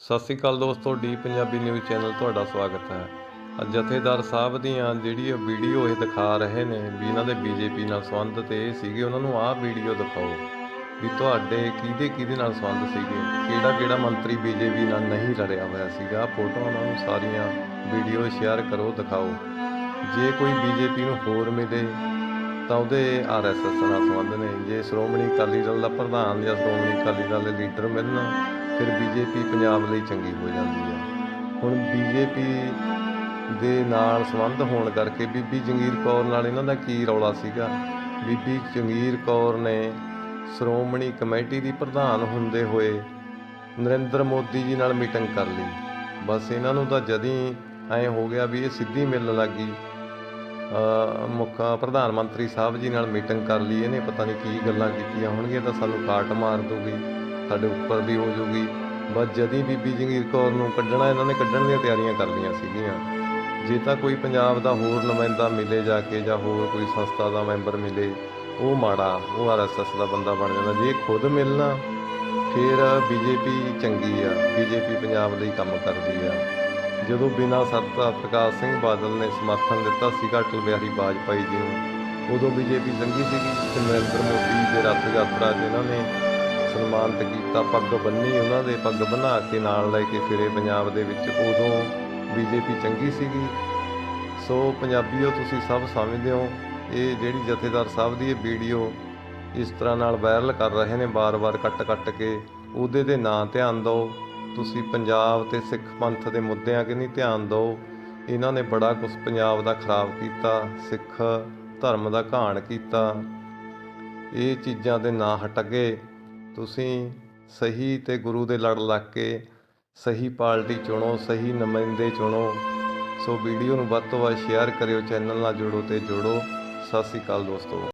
ਸਤਿ ਸ੍ਰੀ ਅਕਾਲ ਦੋਸਤੋ D Punjabi news channel ਤੁਹਾਡਾ ਸਵਾਗਤ ਹੈ। ਅੱਜ ਜਥੇਦਾਰ ਸਾਹਿਬ ਦੀਆਂ ਜਿਹੜੀ ਉਹ ਵੀਡੀਓ ਇਹ ਦਿਖਾ ਰਹੇ ਨੇ ਵੀ ਇਹਨਾਂ ਦੇ ਬੀਜੇਪੀ ਨਾਲ ਸੰਬੰਧ ਤੇ ਇਹ ਸੀਗੇ, ਉਹਨਾਂ ਨੂੰ ਆਹ ਵੀਡੀਓ ਦਿਖਾਓ ਵੀ ਤੁਹਾਡੇ ਕਿਹਦੇ ਕਿਹਦੇ ਨਾਲ ਸੰਬੰਧ ਸੀਗੇ, ਕਿਹੜਾ ਕਿਹੜਾ ਮੰਤਰੀ ਬੀਜੇਪੀ ਨਾਲ ਨਹੀਂ ਲੜਿਆ ਹੋਇਆ ਸੀਗਾ ਫੋਟੋਆਂ ਉਹਨਾਂ ਨੂੰ ਸਾਰੀਆਂ ਵੀਡੀਓ ਸ਼ੇਅਰ ਕਰੋ, ਦਿਖਾਓ। ਜੇ ਕੋਈ ਬੀਜੇਪੀ ਨੂੰ ਹੋਰ ਮਿਲੇ ਤਾਂ ਉਹਦੇ ਆਰਐਸਐਸ ਨਾਲ ਸੰਬੰਧ ਨੇ, ਜੇ ਸ਼੍ਰੋਮਣੀ ਅਕਾਲੀ ਦਲ ਦਾ ਪ੍ਰਧਾਨ ਜਾਂ ਸ਼੍ਰੋਮਣੀ ਅਕਾਲੀ ਦਲ ਦੇ ਲੀਡਰ ਮਿਲਣ ਫਿਰ ਬੀਜੇਪੀ ਪੰਜਾਬ ਲਈ ਚੰਗੀ ਹੋ ਜਾਂਦੀ ਹੈ ਹੁਣ ਬੀਜੇਪੀ ਦੇ ਨਾਲ ਸੰਬੰਧ ਹੋਣ ਕਰਕੇ ਬੀਬੀ ਜੰਗੀਰ ਕੌਰ ਨਾਲ ਇਹਨਾਂ ਦਾ ਕੀ ਰੌਲਾ ਸੀਗਾ? ਬੀਬੀ ਜੰਗੀਰ ਕੌਰ ਨੇ ਸ਼੍ਰੋਮਣੀ ਕਮੇਟੀ ਦੀ ਪ੍ਰਧਾਨ ਹੁੰਦੇ ਹੋਏ ਨਰਿੰਦਰ ਮੋਦੀ ਜੀ ਨਾਲ ਮੀਟਿੰਗ ਕਰ ਲਈ। ਬਸ ਇਹਨਾਂ ਨੂੰ ਤਾਂ ਜਦੀ ਐ ਹੋ ਗਿਆ ਵੀ ਇਹ ਸਿੱਧੀ ਮਿਲਣ ਲੱਗੀ। ਅ, ਮੁੱਖ ਪ੍ਰਧਾਨ ਮੰਤਰੀ ਸਾਹਿਬ ਜੀ ਨਾਲ ਮੀਟਿੰਗ ਕਰ ਲਈ। ਇਹਨੇ ਪਤਾ ਨਹੀਂ ਕੀ ਗੱਲਾਂ ਕੀਤੀਆਂ ਹੋਣਗੀਆਂ ਤਾਂ ਸਾਨੂੰ ਕਾਟ ਮਾਰ ਦੂਗੀ ਸਾਡੇ ਉੱਪਰ ਵੀ ਹੋ ਜੂਗੀ। ਬਸ ਜਦੀ ਬੀਬੀ ਜੰਗੀਰ ਕੌਰ ਨੂੰ ਕੱਢਣਾ, ਇਹਨਾਂ ਨੇ ਕੱਢਣ ਦੀਆਂ ਤਿਆਰੀਆਂ ਕਰ ਲਈਆਂ ਸੀਗੀਆਂ। ਜੇ ਤਾਂ ਕੋਈ ਪੰਜਾਬ ਦਾ ਹੋਰ ਨੁਮਾਇੰਦਾ ਮਿਲੇ ਜਾ ਕੇ, ਜਾਂ ਹੋਰ ਕੋਈ ਸੰਸਥਾ ਦਾ ਮੈਂਬਰ ਮਿਲੇ, ਉਹ ਮਾੜਾ, ਉਹ ਆਰਐਸਐਸ ਦਾ ਬੰਦਾ ਬਣ ਜਾਂਦਾ। ਜੇ ਖੁਦ ਮਿਲਣਾ, ਫਿਰ ਬੀਜੇਪੀ ਚੰਗੀ ਆ। ਬੀਜੇਪੀ ਪੰਜਾਬ ਲਈ ਕੰਮ ਕਰਦੀ ਆ। ਜਦੋਂ ਬਿਨਾਂ ਸਰਦਾਰ ਪ੍ਰਕਾਸ਼ ਸਿੰਘ ਬਾਦਲ ਨੇ ਸਮਰਥਨ ਦਿੱਤਾ ਸੀਗਾ ਅਟਲ ਬਿਹਾਰੀ ਵਾਜਪਾਈ ਜੀ ਨੂੰ, ਉਦੋਂ ਬੀਜੇਪੀ ਚੰਗੀ ਸੀਗੀ। ਤੇ ਨਰਿੰਦਰ ਮੋਦੀ ਦੇ ਰੱਥ ਯਾਤਰਾ 'ਚ ਨੇ ਸਨਮਾਨਿਤ ਕੀਤਾ, ਪੱਗ ਬੰਨੀ ਉਹਨਾਂ ਦੇ, ਪੱਗ ਬਣਾ ਕੇ ਨਾਲ ਲੈ ਕੇ ਫਿਰੇ ਪੰਜਾਬ ਦੇ ਵਿੱਚ। ਉਦੋਂ ਬੀਜੇਪੀ ਚੰਗੀ ਸੀਗੀ। ਸੋ ਪੰਜਾਬੀਓ, ਤੁਸੀਂ ਸਭ ਸਮਝਦੇ ਹੋ, ਇਹ ਜਿਹੜੀ ਜਥੇਦਾਰ ਸਾਹਿਬ ਦੀ ਇਹ ਵੀਡੀਓ ਇਸ ਤਰ੍ਹਾਂ ਨਾਲ ਵਾਇਰਲ ਕਰ ਰਹੇ ਨੇ ਬਾਰ-ਬਾਰ ਕੱਟ-ਕੱਟ ਕੇ, ਉਹਦੇ ਤੇ ਨਾ ਧਿਆਨ ਦਿਓ। ਤੁਸੀਂ ਪੰਜਾਬ ਤੇ ਸਿੱਖ ਪੰਥ ਦੇ ਮੁੱਦਿਆਂ ਕਿ ਨਹੀਂ ਧਿਆਨ ਦਿਓ। ਇਹਨਾਂ ਨੇ ਬੜਾ ਕੁਝ ਪੰਜਾਬ ਦਾ ਖਰਾਬ ਕੀਤਾ, ਸਿੱਖ ਧਰਮ ਦਾ ਘਾਣ ਕੀਤਾ। ਇਹ ਚੀਜ਼ਾਂ ਦੇ ਨਾ ਹਟਗੇ ਤੁਸੀਂ ਸਹੀ ਤੇ ਗੁਰੂ ਦੇ ਲੜ ਲੱਗ ਕੇ ਸਹੀ ਪਾਰਟੀ ਚੁਣੋ, ਸਹੀ ਨੁਮਾਇੰਦੇ ਚੁਣੋ, ਸੋ ਵੀਡੀਓ ਨੂੰ ਵੱਧ ਤੋਂ ਵੱਧ ਸ਼ੇਅਰ ਕਰਿਓ ਚੈਨਲ ਨਾਲ ਜੁੜੋ ਤੇ ਜੁੜੋ। ਸਤਿ ਸ੍ਰੀ ਅਕਾਲ ਦੋਸਤੋ।